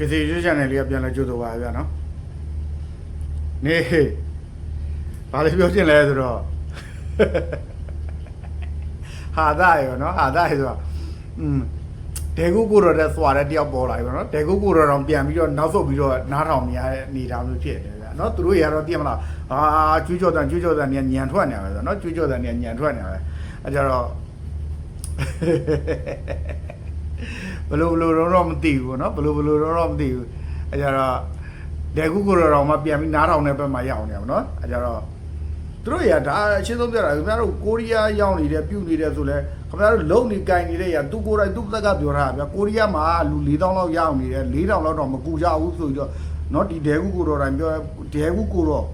ကစီရွှေချန်နယ်လေးကပြန်လဲကြိုးတော့ပါဗျာနော်နေဘာလေးပြောချင်လဲဆိုတော့ဟာသားရောနော်ဟာသားရဆိုတော့อืมဒေဂုကိုရောတဲ့သွားတဲ့တယောက်ပေါ်လာပြီပေါ့နော်ဒေဂုကိုရောတော့ပြန်ပြီးတော့နောက်ဆုတ်ပြီးတော့နားထောင်နေရတဲ့အနေအထားမျိုးဖြစ်တယ်ဗျာနော်သူတို့ရတော့သိမလားဟာကျွေးကြော်တန်ကျွေးကြော်တန်ညံညံထွက်နေရပဲဆိုတော့နော်ကျွေးကြော်တန်ညံညံထွက်နေရပဲအဲကြတော့ ဘလို့ဘလို့တော့တော့မသိဘူးเนาะဘလို့ဘလို့တော့တော့မသိဘူးအဲကြတော့ဒေကုကိုတော့မှပြန်ပြီးနားထောင်တဲ့ဘက်မှာရောက်နေရပါเนาะအဲကြတော့သူတို့ရဒါအရှင်းဆုံးပြတာခင်ဗျားတို့ကိုရီးယားရောက်နေတယ်ပြုတ်နေတယ်ဆိုလဲခင်ဗျားတို့လုံနေကင်နေတဲ့ရသူကိုယ်တိုင်သူ့ဘက်ကပြောထားတာဗျာကိုရီးယားမှာလူ4000လောက်ရောက်နေတယ်4000လောက်တော့မကူကြဘူးဆိုပြီးတော့เนาะဒီဒေကုကိုတော့တိုင်ပြောဒေကုကိုတော့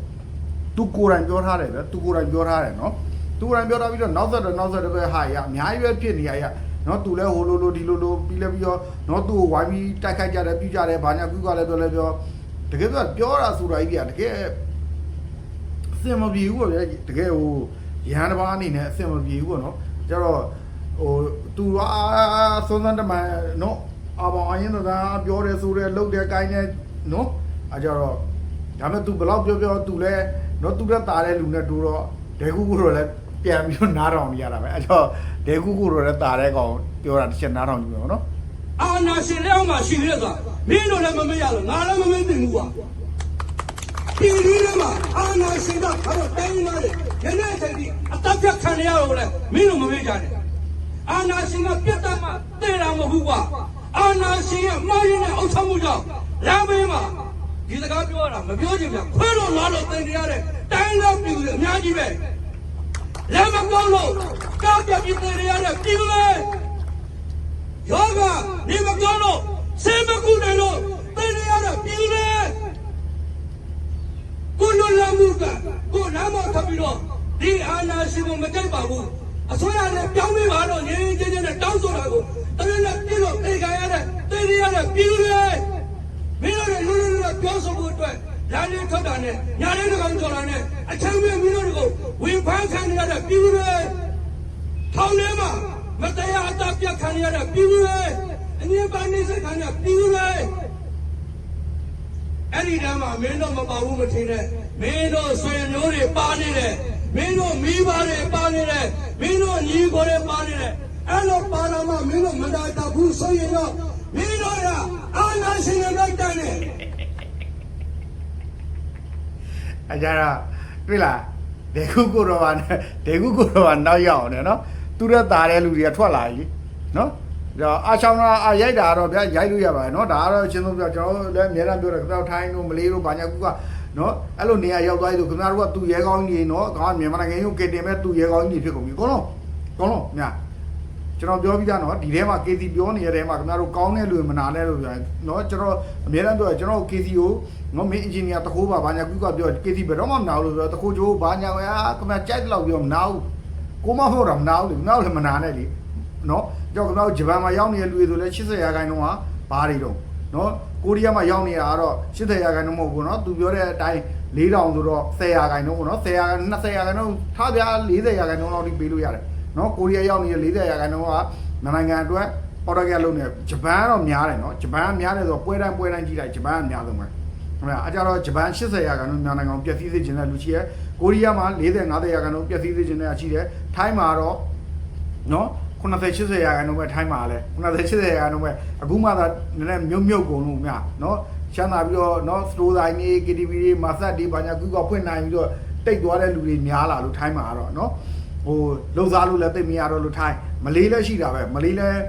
သူကိုယ်တိုင်ပြောထားတယ်ဗျာသူကိုယ်တိုင်ပြောထားတယ်เนาะသူကိုယ်တိုင်ပြောထားပြီးတော့နောက်ဆက်တော့နောက်ဆက်တော့ပဲဟာရအများကြီးပဲဖြစ်နေရရ နော်သူလဲဟိုလိုလိုဒီလိုလိုပြီးလဲပြီးတော့နော်သူ့ကိုဝိုင်းပြီးတိုက်ခိုက်ကြတယ်ပြကြတယ်ဘာညာကူကလည်းပြောလဲပြောတကယ်ပြောပြောတာဆိုတာကြီးကတကယ်အစင်မပြေဘူးပေါ့ဗျာတကယ်ဟိုရဟန်းတစ်ပါးအနေနဲ့အစင်မပြေဘူးပေါ့နော်ကျတော့ဟိုသူကသုံးသန်းတမန်နော်အဘောင်အရင်ကပြောတယ်ဆိုတယ်လှုပ်တယ်ကိုင်းတယ်နော်အဲကြတော့ဒါပေမဲ့ तू ဘယ်လောက်ပြောပြော तू လဲနော် तू တက်တာတဲ့လူနဲ့တူတော့ဒေကူကူတော့လဲ ပြန်ပြီးတော့နားထောင်နေရတာပဲအဲကြောဒေကူကူတော့လဲတာတဲ့ကောင်ပြောတာတစ်ချက်နားထောင်ကြည့်မယ်နော်အာနာရှင်လက်အောက်မှာရှိရဲဆိုတာမင်းတို့လည်းမမေ့ရလို့ငါလည်းမမေ့သိဘူးကွာဒီဒီထဲမှာအာနာရှင်ကဘာလို့တိုင်းနေလဲယနေ့ချိန်ဒီအတက်ဖြတ်ခံရတော့လဲမင်းတို့မမေ့ကြနဲ့အာနာရှင်ကပြတ်တတ်မှတည်တာမဟုတ်ဘူးကွာအာနာရှင်ရဲ့မှားရင်းနဲ့အောက်ဆောင်မှုကြောင့်လမ်းဘေးမှာဒီစကားပြောရတာမပြောချင်ပြန်ခွဲလို့လားလို့တင်ကြရတဲ့တိုင်းလောက်ပြည်သူအများကြီးပဲ လမ်းမကောင်းလို့ကောက်ပြပြတင်ရတဲ့ပြည်သူတွေယောဂနေမကောင်းလို့ဆေးမကူနိုင်လို့သိနေရတဲ့ပြည်သူတွေကိုလွန်လမှုကကိုလမ်းမထပ်ပြီးတော့ဒီအာဏာရှင်ကိုမကြိုက်ပါဘူးအစိုးရနဲ့ပြောင်းပေးပါတော့ငြင်းငြင်းချင်းချင်းနဲ့တောင်းဆိုတာကိုတရနဲ့ပြည့်လို့သိကြရတဲ့သိနေရတဲ့ပြည်သူတွေမင်းတို့လူလူလူပြောဆို ဖို့အတွက်လမ်းလေးထွက်တာနဲ့ညာလေးတစ်ကောင်ကြော်တာနဲ့အချမ်းမင်းတို့ကိုဝင်ဖမ်းခံရတဲ့ပြည်သူတွေထောင်ထဲမှာမတရားအတပ်ပြတ်ခံရတဲ့ပြည်သူတွေအငြင်းပန်းနေစခံရပြည်သူတွေအဲ့ဒီတမ်းမှာမင်းတို့မပါဘူးမထင်နဲ့မင်းတို့ဆွေမျိုးတွေပါနေတယ်မင်းတို့မိဘတွေပါနေတယ်မင်းတို့ညီကိုတွေပါနေတယ်အဲ့လိုပါလာမှမင်းတို့မတားတတ်ဘူးဆိုရင်တော့မင်းတို့ကအာနာရှင်ရဲ့လိုက်တိုင်းနဲ့ အဲကြတော့တွေ့လားဒေကုကိုတော့ပါနဲ့ဒေကုကိုတော့ပါနောက်ရောက်အောင်နော်သူရက်တာတဲ့လူတွေကထွက်လာပြီနော်ဒါအာချောင်းတာအာရိုက်တာတော့ဗျာရိုက်လို့ရပါတယ်နော်ဒါကတော့အချင်းဆုံးပြောကျွန်တော်လည်းအများအားပြောတယ်ခင်ဗျားထိုင်းတို့မလေးတို့ဘာညာကူကနော်အဲ့လိုနေရာရောက်သွားပြီဆိုခင်ဗျားတို့ကသူ့ရဲကောင်းကြီးနော်ကောင်ကမြန်မာနိုင်ငံရုပ်ကတင်မဲ့သူ့ရဲကောင်းကြီးဖြစ်ကုန်ပြီအကုန်လုံးအကုန်လုံးမြတ် ကျွန်တော်ပြောပြီးသားနော်ဒီထဲမှာ KC ပြောနေတဲ့ထဲမှာခင်ဗျားတို့ကောင်းတဲ့လူမနာတဲ့လို့ပြောနော်ကျွန်တော်အများအားပြောကျွန်တော် KC ကိုနော်မင်းအင်ဂျင်နီယာတခိုးပါဘာညာကူကပြော KC ဘယ်တော့မှမနာဘူးလို့ပြောတခိုးချိုးဘာညာဝဲအာခင်ဗျားကြိုက်တယ်လို့ပြောမနာဘူးကိုမဟုတ်တော့မနာဘူးလေမနာဘူးလည်းမနာနဲ့လေနော်ကြောက်ခင်ဗျားတို့ဂျပန်မှာရောက်နေတဲ့လူတွေဆိုလဲ80ရာခိုင်နှုန်းကဘာတွေတော့နော်ကိုရီးယားမှာရောက်နေတာကတော့80ရာခိုင်နှုန်းမဟုတ်ဘူးနော်သူပြောတဲ့အတိုင်း4000ဆိုတော့10ရာခိုင်နှုန်းပေါ့နော်10ရာ20ရာခိုင်နှုန်းထားပြ40ရာခိုင်နှုန်းလောက်ထိပေးလို့ရတယ် နော်ကိုရီးယားရောက်နေတဲ့40ရာခိုင်နှုန်းကနိုင်ငံအတွက်အော်ဒါကလုံးနေဂျပန်ကတော့များတယ်နော်ဂျပန်ကများတယ်ဆိုတော့ပွဲတိုင်းပွဲတိုင်းကြည့်လိုက်ဂျပန်ကများဆုံးပဲဟုတ်လားအကြတော့ဂျပန်80ရာခိုင်နှုန်းမြန်မာနိုင်ငံကိုပျက်စီးစေခြင်းတဲ့လူရှိရဲကိုရီးယားမှာ40 50ရာခိုင်နှုန်းပျက်စီးစေခြင်းတဲ့အရှိတယ်ထိုင်းမှာတော့နော်90 80ရာခိုင်နှုန်းပဲထိုင်းမှာလဲ90 80ရာခိုင်နှုန်းပဲအခုမှသာနည်းနည်းမြုပ်မြုပ်ကုန်လို့မြနော်ချမ်းသာပြီးတော့နော်စတိုးဆိုင်ကြီး KTV တွေမာဆက်တွေဘာညာကူကဖွင့်နိုင်ပြီးတော့တိတ်သွားတဲ့လူတွေများလာလို့ထိုင်းမှာတော့နော် ဟိုလှုပ်ရှားလို့လည်းသိမရတော့လို့ထိုင်းမလေးလည်းရှိတာပဲမလေးလည်း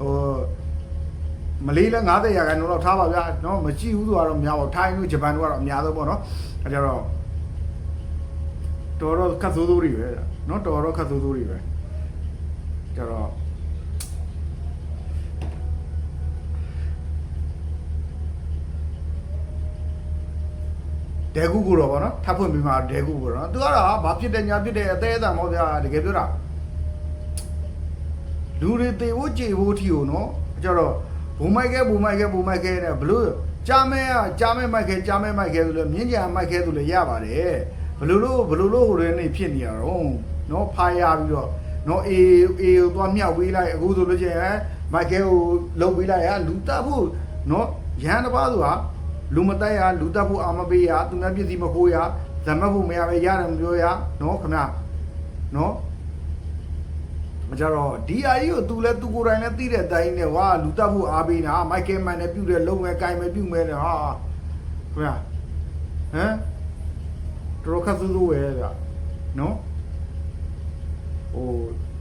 ဟိုမလေးလည်း90ရာခိုင်နှုန်းလောက်ထားပါဗျာနော်မကြည့်ဘူးဆိုတော့များပါထိုင်းတို့ဂျပန်တို့ကတော့အများဆုံးပေါ့နော်အဲကြတော့တော်တော့ခက်ဆိုးဆိုးတွေပဲနော်တော်တော့ခက်ဆိုးဆိုးတွေပဲကြတော့ ဒေကူကူတော့ဗောနော်ထပ်ဖွင့်ပြီးမှဒေကူကူတော့သူကတော့ဘာဖြစ်တယ်ညာဖြစ်တယ်အသေးအံမောဗျာတကယ်ပြောတာလူတွေတေဖို့ကြေဖို့ထီကိုနော်ကြတော့ဘူမိုက်ခဲဘူမိုက်ခဲဘူမိုက်ခဲနဲ့ဘလို့ကြားမဲကကြားမဲမိုက်ခဲကြားမဲမိုက်ခဲဆိုလဲမြင်းကြံမိုက်ခဲဆိုလဲရပါတယ်ဘလို့လို့ဘလို့လို့ဟိုတွေနေဖြစ်နေရတော့နော်ဖာရပြီးတော့နော်အေးအေးကိုသွားမြောက်ပေးလိုက်အခုဆိုလို့ချင်းဟမ်မိုက်ခဲကိုလုံပေးလိုက်ဟာလူတက်ဖို့နော်ရဟန်းတစ်ပါးဆိုတာ လူမတက်ရလူတက်ဖို့အာမပေးရသူများပစ္စည်းမခိုးရဇမတ်ဖို့မရပဲရတယ်မပြောရနော်ခင်ဗျာနော်မကြတော့ဒီအာကြီးကို तू လဲ तू ကိုယ်တိုင်လဲသိတဲ့အတိုင်းနဲ့ဟာလူတက်ဖို့အားပေးတာမိုက်ကယ်မန်နဲ့ပြုတ်တယ်လုံမယ်ကိုင်မယ်ပြုတ်မယ်နဲ့ဟာခင်ဗျာဟမ်တော်တော်ခက်ဆူဆူဝဲဗျနော်ဟို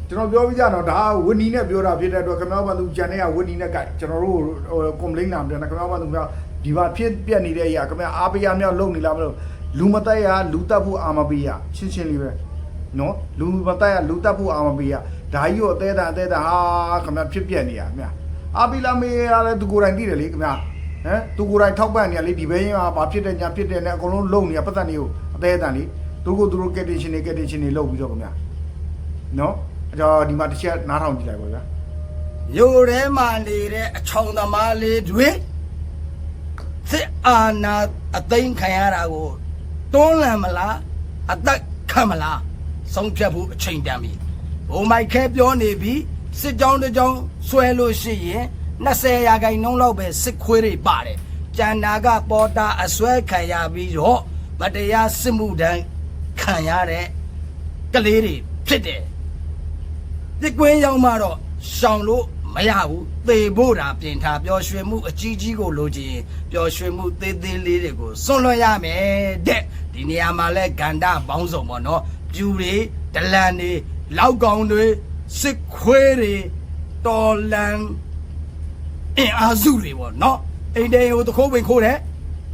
ကျွန်တော်ပြောပြကြတော့ဒါဝင်းနီနဲ့ပြောတာဖြစ်တဲ့အတွက်ခမောဘန်သူဂျန်နဲ့ကဝင်းနီနဲ့ကြိုက်ကျွန်တော်တို့ဟိုကွန်ပလိန်းလာတယ်ခမောဘန်သူက ဒီပါဖြစ်ပြက်နေတဲ့အရာခမေအားပေးရမြောက်လုံနေလားမလို့လူမတက်ရလူတက်ဖို့အာမပေးရရှင်းရှင်းလေးပဲနော်လူမတက်ရလူတက်ဖို့အာမပေးရဒါကြီးကိုအသေးတာအသေးတာဟာခမေဖြစ်ပြက်နေရခင်ဗျအားပေးလာမေးရလဲသူကိုယ်တိုင်သိတယ်လေခင်ဗျဟမ်သူကိုယ်တိုင်ထောက်ပံ့နေရလေဒီဘဲရင်ကဘာဖြစ်တယ်ညာဖြစ်တယ်နဲ့အကုန်လုံးလုံနေရပတ်သက်နေကိုအသေးအတန်လေသူကိုသူတို့ကက်တင်ရှင်တွေကက်တင်ရှင်တွေလုပ်ပြီးတော့ခင်ဗျနော်အကြောဒီမှာတစ်ချက်နားထောင်ကြည့်လိုက်ပါဗျာမြို့ထဲမှာနေတဲ့အချောင်သမားလေးတွေ စစ်အာဏာအသိမ်းခံရတာကိုတွန်းလှန်မလားအသက်ခံမလားဆုံးဖြတ်ဖို့အချိန်တန်ပြီဘုံမိုက်ခဲပြောနေပြီစစ်ကြောင်းတစ်ကြောင်းဆွဲလို့ရှိရင်20ရာခိုင်နှုန်းလောက်ပဲစစ်ခွေးတွေပါတယ်ကျန်နာကပေါ်တာအစွဲခံရပြီးတော့မတရားစစ်မှုတန်းခံရတဲ့ကလေးတွေဖြစ်တယ်တစ်ကွင်းရောက်မှတော့ရှောင်လို့ မရဘူးသေဖို့တာပြင်ထားပျော်ရွှင်မှုအကြီးကြီးကိုလိုချင်ရင်ပျော်ရွှင်မှုသေးသေးလေးတွေကိုစွန့်လွှတ်ရမယ်တဲ့ဒီနေရာမှာလဲဂန္ဓာပေါင်းစုံပေါ့နော်ပြူတွေဒလန်တွေလောက်ကောင်တွေစစ်ခွေးတွေတော်လန်အင်အားစုတွေပေါ့နော်အိမ်တေကိုတခိုးဝင်ခိုးတယ်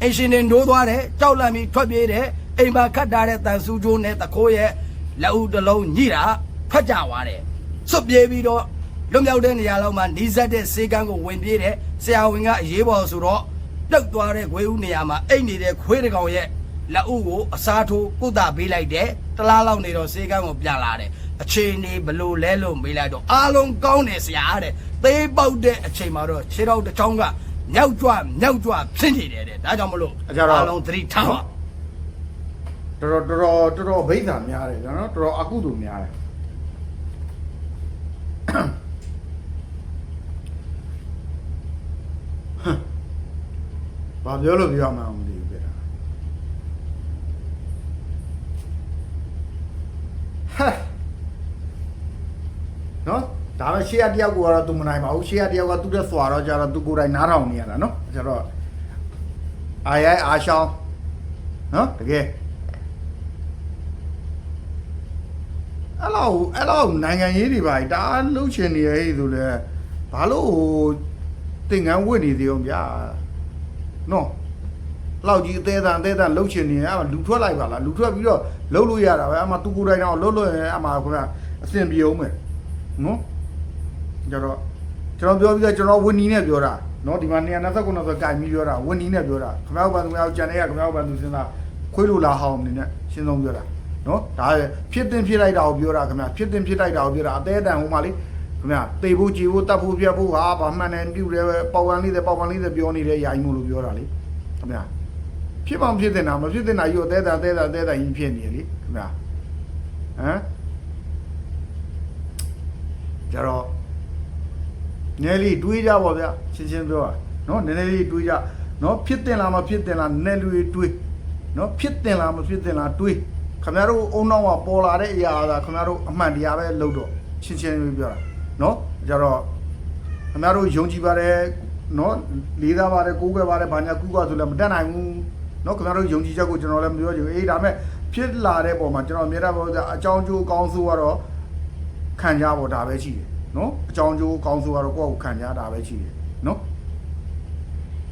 အင်ရှင်တွေဒိုးသွားတယ်ကြောက်လန့်ပြီးထွက်ပြေးတယ်အိမ်မှာခတ်ထားတဲ့တန်ဆူကျိုးနဲ့တခိုးရဲ့လက်ဦးတစ်လုံးညိတာထွက်ကြသွားတယ်စွတ်ပြေးပြီးတော့ လွတ်မြောက်တဲ့နေရာလောက်မှာနီးစပ်တဲ့စေကန်းကိုဝင်ပြေးတယ်ဆရာဝန်ကအရေးပေါ်ဆိုတော့ပြုတ်သွားတဲ့ခွေးဦးနေရာမှာအိတ်နေတဲ့ခွေးတစ်ကောင်ရဲ့လက်ဦးကိုအစားထိုးကုသပေးလိုက်တယ်တလားလောက်နေတော့စေကန်းကိုပြန်လာတယ်အချိန်နေဘလို့လဲလို့မေးလိုက်တော့အားလုံးကောင်းတယ်ဆရာတဲ့သေးပေါက်တဲ့အချိန်မှာတော့ခြေထောက်တစ်ချောင်းကမြောက်ကြွမြောက်ကြွဖြစ်နေတယ်တဲ့ဒါကြောင့်မလို့အကြတော့အားလုံးသတိထားပါတော်တော်တော်တော်တော်တော်ဗိဇ္ဇာများတယ်နော်တော်တော်အကုသိုလ်များတယ် ဘာပြောလို့ပြောမှန်းမသိဘူးဖြစ်တာဟဲ့နော်ဒါပဲရှေ့ရတယောက်ကတော့သူမနိုင်ပါဘူးရှေ့ရတယောက်ကသူ့တက်စွာတော့ကြတော့သူကိုယ်တိုင်နားထောင်နေရတာနော်ကျတော့အာရိုင်းအာရှောင်းနော်တကယ်အဲ့လောက်အဲ့လောက်နိုင်ငံရေးတွေပါဒါလှုပ်ရှင်နေရဲ့ဆိုလဲဘာလို့ဟိုတင်ငန်းဝင်နေသေးအောင်ဗျာ နော်လောက်ကြီးအသေးသားအသေးသားလှုပ်ရှင်နေရဲ့အဲ့မှာလူထွက်လိုက်ပါလားလူထွက်ပြီးတော့လှုပ်လို့ရတာပဲအမှသူကိုယ်တိုင်တော့လှုပ်လို့ရင်အမှခင်ဗျာအဆင်ပြေအောင်မယ်နော်ကြတော့ကျွန်တော်ပြောပြီးတော့ကျွန်တော်ဝင်းနီနဲ့ပြောတာနော်ဒီမှာ229ဆိုကြိုင်ပြီးပြောတာဝင်းနီနဲ့ပြောတာခင်ဗျားဘာသူများကြံနေရခင်ဗျားဘာသူစဉ်းစားခွေးလိုလာဟောင်းနေနဲ့ရှင်းဆုံးပြောတာနော်ဒါဖြစ်တင်ဖြစ်လိုက်တာကိုပြောတာခင်ဗျာဖြစ်တင်ဖြစ်လိုက်တာကိုပြောတာအသေးအတန်ဟိုမှာလေ ခင်ဗျာတေဖို့ကြည်ဖို့တတ်ဖို့ပြတ်ဖို့ဟာဘာမှန်တယ်ပြုတယ်ပေါကန်လေးတွေပေါကန်လေးတွေပြောနေတဲ့ယာယီမို့လို့ပြောတာလေခင်ဗျာဖြစ်မှမဖြစ်တင်တာမဖြစ်တင်တာယူအသေးတာအသေးတာအသေးတာကြီးဖြစ်နေလေခင်ဗျာဟမ်ကြတော့နည်းနည်းလေးတွေးကြပါဗျာရှင်းရှင်းပြောတာနော်နည်းနည်းလေးတွေးကြနော်ဖြစ်တင်လားမဖြစ်တင်လားနည်းနည်းလေးတွေးနော်ဖြစ်တင်လားမဖြစ်တင်လားတွေးခင်ဗျားတို့အုံနောက်ကပေါ်လာတဲ့အရာကခင်ဗျားတို့အမှန်တရားပဲလုပ်တော့ရှင်းရှင်းလေးပြောတာ နော်ကြတော့ခင်ဗျားတို့ယုံကြည်ပါတယ်နော်လေးသားပါတယ်ကိုးကွယ်ပါတယ်ဘာညာကူးကွာဆိုလည်းမတတ်နိုင်ဘူးနော်ခင်ဗျားတို့ယုံကြည်ချက်ကိုကျွန်တော်လည်းမပြောချင်ဘူးအေးဒါပေမဲ့ဖြစ်လာတဲ့ပုံမှာကျွန်တော်အမြဲတမ်းပြောကြအကြောင်းကျိုးကောင်းဆိုးကတော့ခံကြဖို့ဒါပဲရှိတယ်နော်အကြောင်းကျိုးကောင်းဆိုးကတော့ကိုယ့်ကိုခံကြတာပဲရှိတယ်နော်